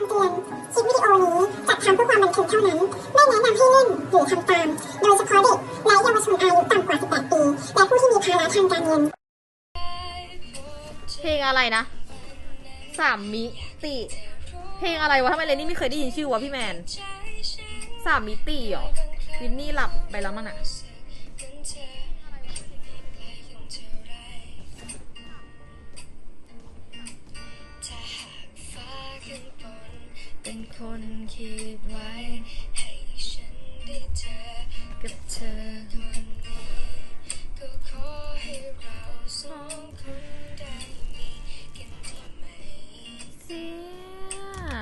ำเตือนคลิปวิดีโอนี้จัดทำเพื่อความบันเทิงเท่านั้น ไม่แนะนำให้เล่นหรือทำตาม โดยเฉพาะเด็กและเยาวชนอายุต่ำกว่า 18 ปี และผู้ที่มีภาระทางการเงิน เพลงอะไรนะ สามมิติ เพลงอะไรวะทำไมเรนนี่ไม่เคยได้ยินชื่อวะพี่แมน สามมิติเหรอ วินนี่หลับไปแล้วมั้งน่ะ เป็นคนคิดไว้ ให้ฉันได้เจอกับเธอวันนี้ ก็ขอให้เราสองคนได้มีกันที่ไหมเสีย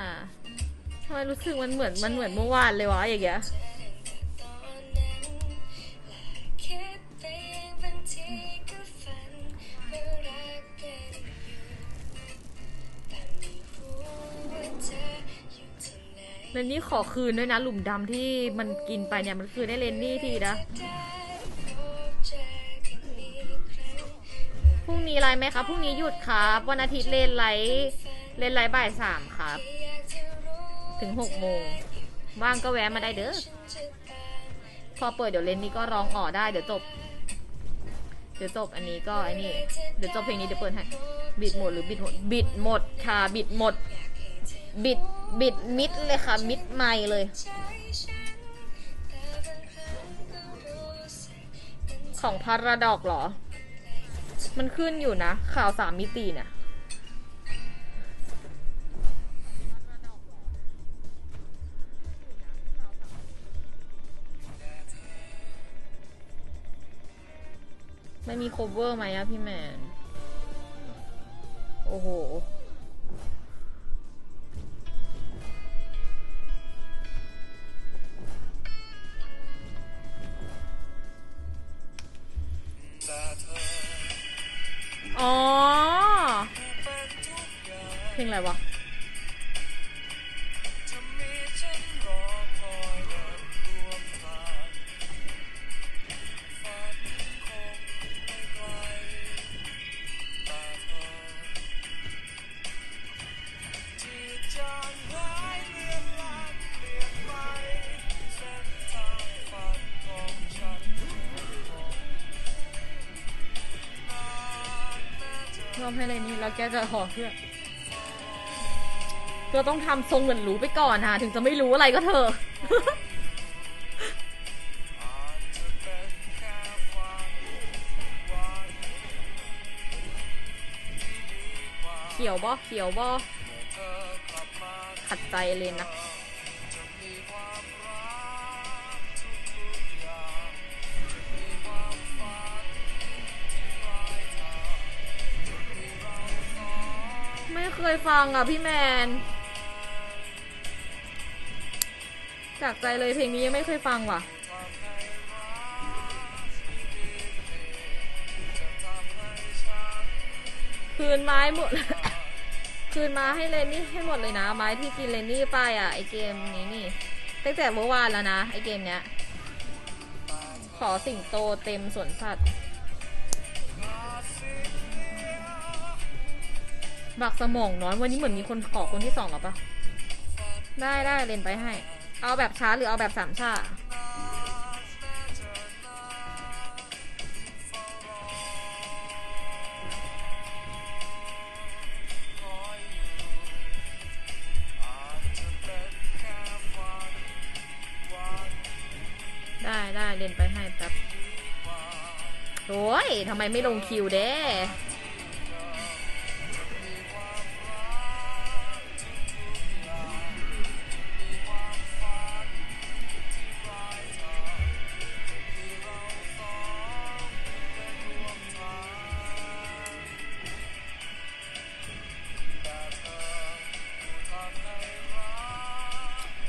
ทำไมรู้สึกมันเหมือนมันเหมือนเมื่อวานเลยวะอย่างเงี้ย เรนนี่ขอคืนด้วยนะ หลุมดำที่มันกินไปเนี่ย มันคืนได้เรนนี่ทีนะพรุ่งนี้ไลฟ์ไหมครับพรุ่งนี้หยุดครับ วันอาทิตย์เล่นไลฟ์เล่นไลฟ์บ่ายสามครับ ถึงหกโมงว่างก็แวะมาได้เด้อพอเปิดเดี๋ยวเลนนี่ก็ร้องอ๋อได้เดี๋ยวจบ เดี๋ยวจบอันนี้ก็ไอ้นี่เดี๋ยวจบเพลงนี้เดี๋ยวเปิดให้บิดหมดหรือบิดหมดบิดหมดค่ะบิดหมดบิด บิดมิดเลยค่ะ มิดไม่เลย ของพาราดอกเหรอ มันขึ้นอยู่นะ ข่าวสามมิติเนี่ยไม่มี cover ไหมอะพี่แมน โอ้โห อ๋อ เพลงอะไรวะ อมให้เลยนี่แล้วแกจะขอเพื่อก็ต้องทำทรงเหมือนรู้ไปก่อนนะถึงจะไม่รู้อะไรก็เถอะเขียวบ่เขียวบ่ขัดใจเลยนะ ไม่เคยฟังอะพี่แมน จากใจเลยเพลงนี้ยังไม่เคยฟังว่ะ คืนไม้หมด คืนมาให้เลนนี่ให้หมดเลยนะ ไม้ที่กินเลนนี่ไปอะไอเกมนี้นี่ตั้งแต่เมื่อวานแล้วนะไอเกมเนี้ย ขอสิ่งโตเต็มสวนสัตว์ บักสมองน้อยวันนี้เหมือนมีคนขอคนที่สองหรอปะได้ได้เล่นไปให้ เอาแบบช้าหรือเอาแบบสามชาได้ได้เล่นไปให้แป๊บโอ้ยทำไมไม่ลงคิวเด้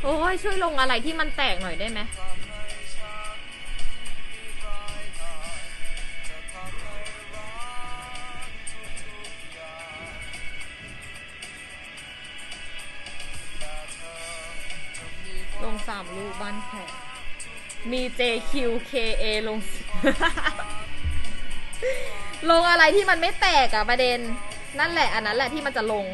โอ้ยช่วยลงอะไรที่มันแตกหน่อยได้ไหมลงสามลูกบ้านแขกมี JQKA ลง ลงอะไรที่มันไม่แตกอะประเด็น นั่นแหละอันนั้นแหละที่มันจะลง